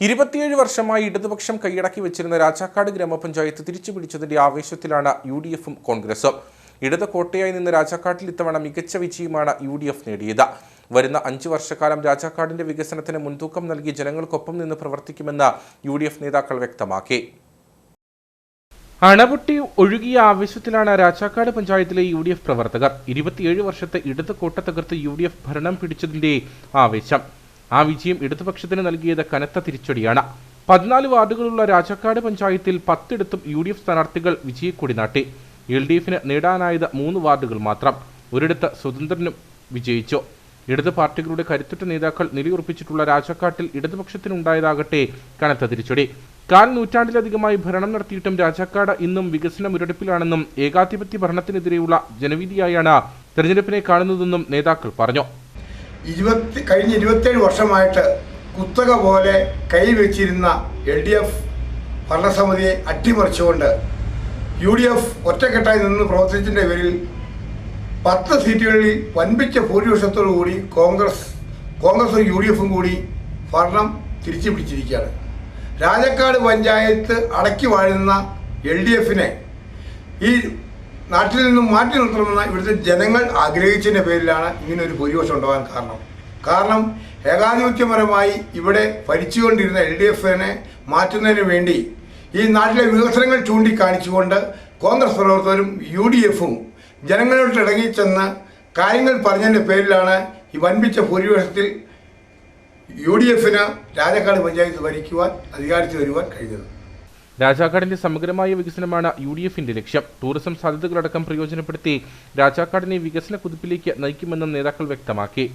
ഇരുപത്തിയേഴ് വർഷമായി ഇടതുപക്ഷം കൈയടക്കി വെച്ചിരുന്ന രാജാക്കാട് ഗ്രാമപഞ്ചായത്ത് തിരിച്ചു പിടിച്ചതിന്റെ ആവേശത്തിലാണ് യു ഡി എഫും കോൺഗ്രസും. ഇടത് കോട്ടയായി നിന്ന് രാജാക്കാട്ടിൽ ഇത്തവണ മികച്ച വിജയമാണ് യു ഡി എഫ് നേടിയത്. വരുന്ന അഞ്ച് വർഷക്കാലം രാജാക്കാടിന്റെ വികസനത്തിന് മുൻതൂക്കം നൽകി ജനങ്ങൾക്കൊപ്പം നിന്ന് പ്രവർത്തിക്കുമെന്ന് യു ഡി എഫ് നേതാക്കൾ വ്യക്തമാക്കി. അണപൊട്ടി ഒഴുകിയ ആവേശത്തിലാണ് രാജാക്കാട് പഞ്ചായത്തിലെ യു ഡി എഫ് പ്രവർത്തകർ. ഇരുപത്തിയേഴ് വർഷത്തെ ഇടത് കോട്ട തകർത്ത് യു ഡി എഫ് ഭരണം പിടിച്ചതിന്റെ ആവേശം. ആ വിജയം ഇടതുപക്ഷത്തിന് നൽകിയത് കനത്ത തിരിച്ചടിയാണ്. പതിനാല് വാർഡുകളുള്ള രാജാക്കാട് പഞ്ചായത്തിൽ പത്തിടത്തും യു ഡി എഫ് സ്ഥാനാർത്ഥികൾ വിജയക്കൊടി നാട്ടി. എൽ ഡി എഫിന് നേടാനായത് മൂന്ന് വാർഡുകൾ മാത്രം. ഒരിടത്ത് സ്വതന്ത്രനും വിജയിച്ചു. ഇടത് പാർട്ടികളുടെ കരുത്തുറ്റ നേതാക്കൾ നിലയുറപ്പിച്ചിട്ടുള്ള രാജാക്കാട്ടിൽ ഇടതുപക്ഷത്തിനുണ്ടായതാകട്ടെ കനത്ത തിരിച്ചടി. കാൽ നൂറ്റാണ്ടിലധികമായി ഭരണം നടത്തിയിട്ടും രാജാക്കാട് ഇന്നും വികസന മുരടിപ്പിലാണെന്നും ഏകാധിപത്യ ഭരണത്തിനെതിരെയുള്ള ജനവിധിയായാണ് തെരഞ്ഞെടുപ്പിനെ കാണുന്നതെന്നും നേതാക്കൾ പറഞ്ഞു. ഇരുപത്തി കഴിഞ്ഞ ഇരുപത്തേഴ് വർഷമായിട്ട് കുത്തക പോലെ കൈവച്ചിരുന്ന എൽ ഡി എഫ് ഭരണസമിതിയെ അട്ടിമറിച്ചുകൊണ്ട് യു ഡി എഫ് ഒറ്റക്കെട്ടായി നിന്ന് പ്രവർത്തിച്ചതിന്റെ പേരിൽ പത്ത് സീറ്റുകളിൽ വൻപിച്ച ഭൂരിപക്ഷത്തോടു കൂടി കോൺഗ്രസ് കോൺഗ്രസും യു ഡി എഫും കൂടി ഭരണം തിരിച്ചു പിടിച്ചിരിക്കുകയാണ് രാജക്കാട് പഞ്ചായത്ത് അടക്കി വാഴുന്ന എൽ ഡി എഫിനെ ഈ നാട്ടിൽ നിന്നും മാറ്റി നിർത്തണമെന്ന് ഇവിടുത്തെ ജനങ്ങൾ ആഗ്രഹിച്ചതിന്റെ പേരിലാണ് ഇങ്ങനെ ഒരു ഭൂരിപക്ഷം ഉണ്ടാകാൻ കാരണം. കാരണം ഏകാധിപത്യപരമായി ഇവിടെ ഭരിച്ചുകൊണ്ടിരുന്ന എൽ ഡി എഫിനെ മാറ്റുന്നതിന് വേണ്ടി ഈ നാട്ടിലെ വികസനങ്ങൾ ചൂണ്ടിക്കാണിച്ചുകൊണ്ട് കോൺഗ്രസ് പ്രവർത്തകരും യു ഡി എഫും ജനങ്ങളോട് ഇടങ്ങിച്ചെന്ന് കാര്യങ്ങൾ പറഞ്ഞതിന്റെ പേരിലാണ് ഈ വൻപിച്ച ഭൂരിപക്ഷത്തിൽ യു ഡി എഫിന് രാജക്കാട് പഞ്ചായത്ത് ഭരിക്കുവാൻ അധികാരത്തിൽ വരുവാൻ കഴിഞ്ഞത്. രാജാക്കാടിന്റെ സമഗ്രമായ വികസനമാണ് യു ഡി എഫിന്റെ ലക്ഷ്യം. ടൂറിസം സാധ്യതകളടക്കം പ്രയോജനപ്പെടുത്തി രാജാക്കാടിനെ വികസന കുതിപ്പിലേക്ക് നയിക്കുമെന്നും നേതാക്കൾ വ്യക്തമാക്കി.